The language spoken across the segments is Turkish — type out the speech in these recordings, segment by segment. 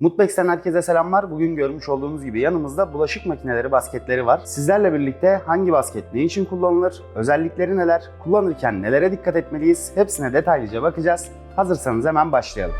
Mutbex'ten herkese selamlar. Bugün görmüş olduğunuz gibi yanımızda bulaşık makineleri basketleri var. Sizlerle birlikte hangi basket ne için kullanılır, özellikleri neler, kullanırken nelere dikkat etmeliyiz hepsine detaylıca bakacağız. Hazırsanız hemen başlayalım.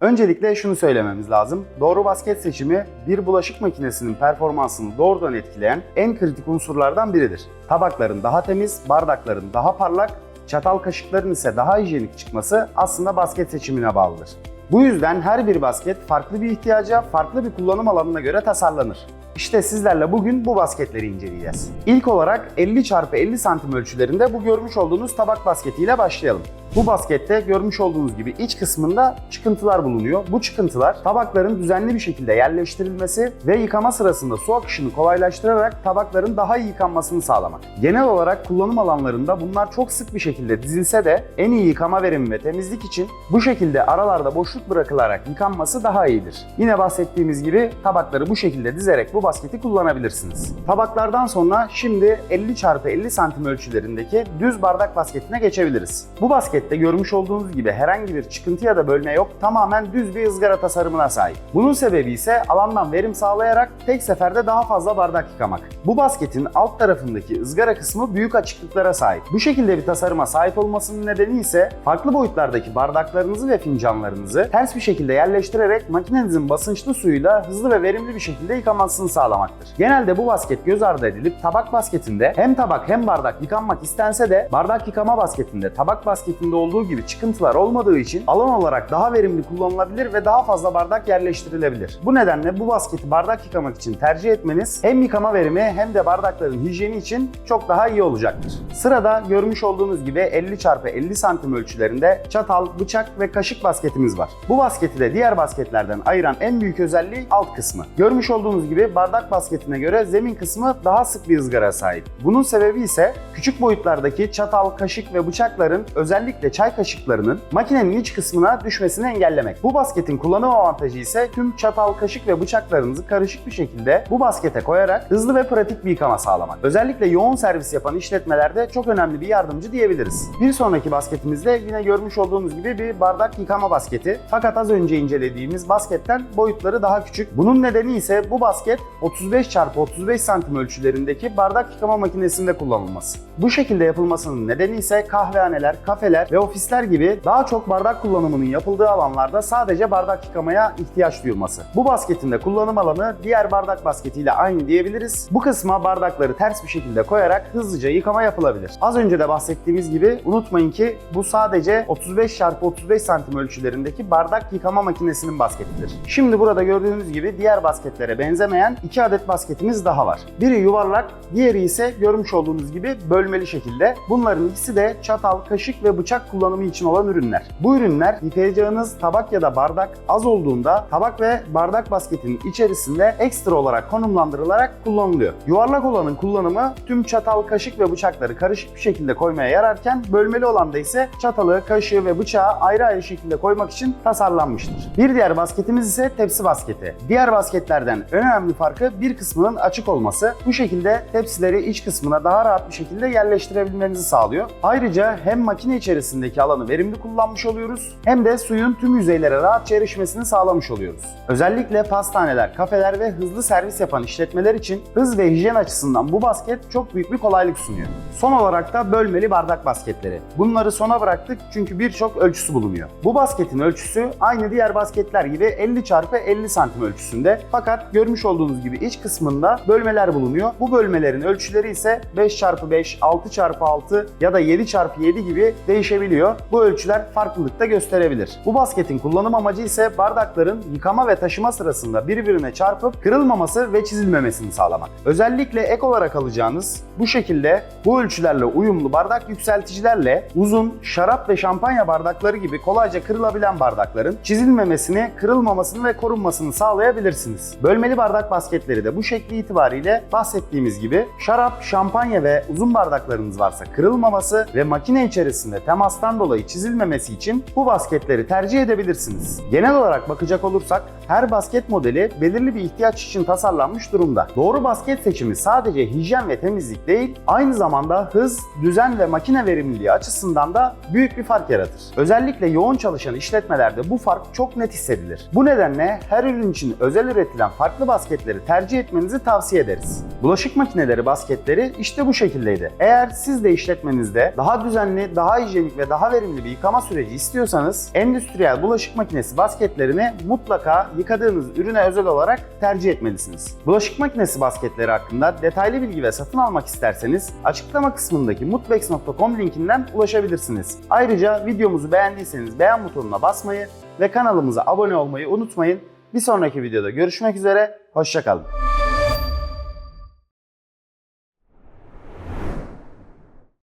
Öncelikle şunu söylememiz lazım. Doğru basket seçimi bir bulaşık makinesinin performansını doğrudan etkileyen en kritik unsurlardan biridir. Tabakların daha temiz, bardakların daha parlak, çatal kaşıkların ise daha hijyenik çıkması aslında basket seçimine bağlıdır. Bu yüzden her bir basket farklı bir ihtiyaca, farklı bir kullanım alanına göre tasarlanır. İşte sizlerle bugün bu basketleri inceleyeceğiz. İlk olarak 50 x 50 santim ölçülerinde bu görmüş olduğunuz tabak basketiyle başlayalım. Bu baskette görmüş olduğunuz gibi iç kısmında çıkıntılar bulunuyor. Bu çıkıntılar tabakların düzenli bir şekilde yerleştirilmesi ve yıkama sırasında su akışını kolaylaştırarak tabakların daha iyi yıkanmasını sağlamak. Genel olarak kullanım alanlarında bunlar çok sık bir şekilde dizilse de en iyi yıkama verimi ve temizlik için bu şekilde aralarda boşluk bırakılarak yıkanması daha iyidir. Yine bahsettiğimiz gibi tabakları bu şekilde dizerek bu basketi kullanabilirsiniz. Tabaklardan sonra şimdi 50 x 50 santim ölçülerindeki düz bardak basketine geçebiliriz. Bu baskette görmüş olduğunuz gibi herhangi bir çıkıntı ya da bölme yok. Tamamen düz bir ızgara tasarımına sahip. Bunun sebebi ise alandan verim sağlayarak tek seferde daha fazla bardak yıkamak. Bu basketin alt tarafındaki ızgara kısmı büyük açıklıklara sahip. Bu şekilde bir tasarıma sahip olmasının nedeni ise farklı boyutlardaki bardaklarınızı ve fincanlarınızı ters bir şekilde yerleştirerek makinenizin basınçlı suyuyla hızlı ve verimli bir şekilde yıkamasını sağlamaktır. Genelde bu basket göz ardı edilip tabak basketinde hem tabak hem bardak yıkanmak istense de bardak yıkama basketinde tabak basketinde olduğu gibi çıkıntılar olmadığı için alan olarak daha verimli kullanılabilir ve daha fazla bardak yerleştirilebilir. Bu nedenle bu basketi bardak yıkamak için tercih etmeniz hem yıkama verimi hem de bardakların hijyeni için çok daha iyi olacaktır. Sırada görmüş olduğunuz gibi 50 x 50 santim ölçülerinde çatal, bıçak ve kaşık basketimiz var. Bu basketi de diğer basketlerden ayıran en büyük özelliği alt kısmı. Görmüş olduğunuz gibi bardak basketine göre zemin kısmı daha sık bir ızgara sahip. Bunun sebebi ise küçük boyutlardaki çatal, kaşık ve bıçakların özellikle çay kaşıklarının makinenin iç kısmına düşmesini engellemek. Bu basketin kullanım avantajı ise tüm çatal, kaşık ve bıçaklarınızı karışık bir şekilde bu baskete koyarak hızlı ve pratik bir yıkama sağlamak. Özellikle yoğun servis yapan işletmelerde çok önemli bir yardımcı diyebiliriz. Bir sonraki basketimizde yine görmüş olduğunuz gibi bir bardak yıkama basketi. Fakat az önce incelediğimiz basketten boyutları daha küçük. Bunun nedeni ise bu basket 35 x 35 santim ölçülerindeki bardak yıkama makinesinde kullanılması. Bu şekilde yapılmasının nedeni ise kahvehaneler, kafeler ve ofisler gibi daha çok bardak kullanımının yapıldığı alanlarda sadece bardak yıkamaya ihtiyaç duyulması. Bu basketin de kullanım alanı diğer bardak basketiyle aynı diyebiliriz. Bu kısma bardakları ters bir şekilde koyarak hızlıca yıkama yapılabilir. Az önce de bahsettiğimiz gibi unutmayın ki bu sadece 35 x 35 santim ölçülerindeki bardak yıkama makinesinin basketidir. Şimdi burada gördüğünüz gibi diğer basketlere benzemeyen iki adet basketimiz daha var. Biri yuvarlak, diğeri ise görmüş olduğunuz gibi bölmeli şekilde. Bunların ikisi de çatal, kaşık ve bıçak kullanımı için olan ürünler. Bu ürünler yıkayacağınız tabak ya da bardak az olduğunda tabak ve bardak basketinin içerisinde ekstra olarak konumlandırılarak kullanılıyor. Yuvarlak olanın kullanımı tüm çatal, kaşık ve bıçakları karışık bir şekilde koymaya yararken bölmeli olan da ise çatalı, kaşığı ve bıçağı ayrı ayrı şekilde koymak için tasarlanmıştır. Bir diğer basketimiz ise tepsi basketi. Diğer basketlerden en önemli farkı bir kısmının açık olması. Bu şekilde tepsileri iç kısmına daha rahat bir şekilde yerleştirebilmenizi sağlıyor. Ayrıca hem makine içerisindeki alanı verimli kullanmış oluyoruz hem de suyun tüm yüzeylere rahatça erişmesini sağlamış oluyoruz. Özellikle pastaneler, kafeler ve hızlı servis yapan işletmeler için hız ve hijyen açısından bu basket çok büyük bir kolaylık sunuyor. Son olarak da bölmeli bardak basketleri. Bunları sona bıraktık çünkü birçok ölçüsü bulunuyor. Bu basketin ölçüsü aynı diğer basketler gibi 50 x 50 santim ölçüsünde fakat görmüş olduğunuz gibi iç kısmında bölmeler bulunuyor. Bu bölmelerin ölçüleri ise 5 x 5, 6 x 6 ya da 7 x 7 gibi değişebiliyor. Bu ölçüler farklılık da gösterebilir. Bu basketin kullanım amacı ise bardakların yıkama ve taşıma sırasında birbirine çarpıp kırılmaması ve çizilmemesini sağlamak. Özellikle ek olarak alacağınız bu şekilde bu ölçülerle uyumlu bardak yükselticilerle uzun şarap ve şampanya bardakları gibi kolayca kırılabilen bardakların çizilmemesini, kırılmamasını ve korunmasını sağlayabilirsiniz. Bölmeli bardak basketleri de bu şekli itibariyle bahsettiğimiz gibi şarap, şampanya ve uzun bardaklarınız varsa kırılmaması ve makine içerisinde temastan dolayı çizilmemesi için bu basketleri tercih edebilirsiniz. Genel olarak bakacak olursak her basket modeli belirli bir ihtiyaç için tasarlanmış durumda. Doğru basket seçimi sadece hijyen ve temizlik değil, aynı zamanda hız, düzen ve makine verimliliği açısından da büyük bir fark yaratır. Özellikle yoğun çalışan işletmelerde bu fark çok net hissedilir. Bu nedenle her ürün için özel üretilen farklı basketleri tercih etmenizi tavsiye ederiz. Bulaşık makineleri basketleri işte bu şekildeydi. Eğer siz de işletmenizde daha düzenli, daha hijyenik ve daha verimli bir yıkama süreci istiyorsanız endüstriyel bulaşık makinesi basketlerini mutlaka yıkadığınız ürüne özel olarak tercih etmelisiniz. Bulaşık makinesi basketleri hakkında detaylı bilgi ve satın almak isterseniz açıklama kısmındaki mutbex.com linkinden ulaşabilirsiniz. Ayrıca videomuzu beğendiyseniz beğen butonuna basmayı ve kanalımıza abone olmayı unutmayın. Bir sonraki videoda görüşmek üzere, hoşçakalın.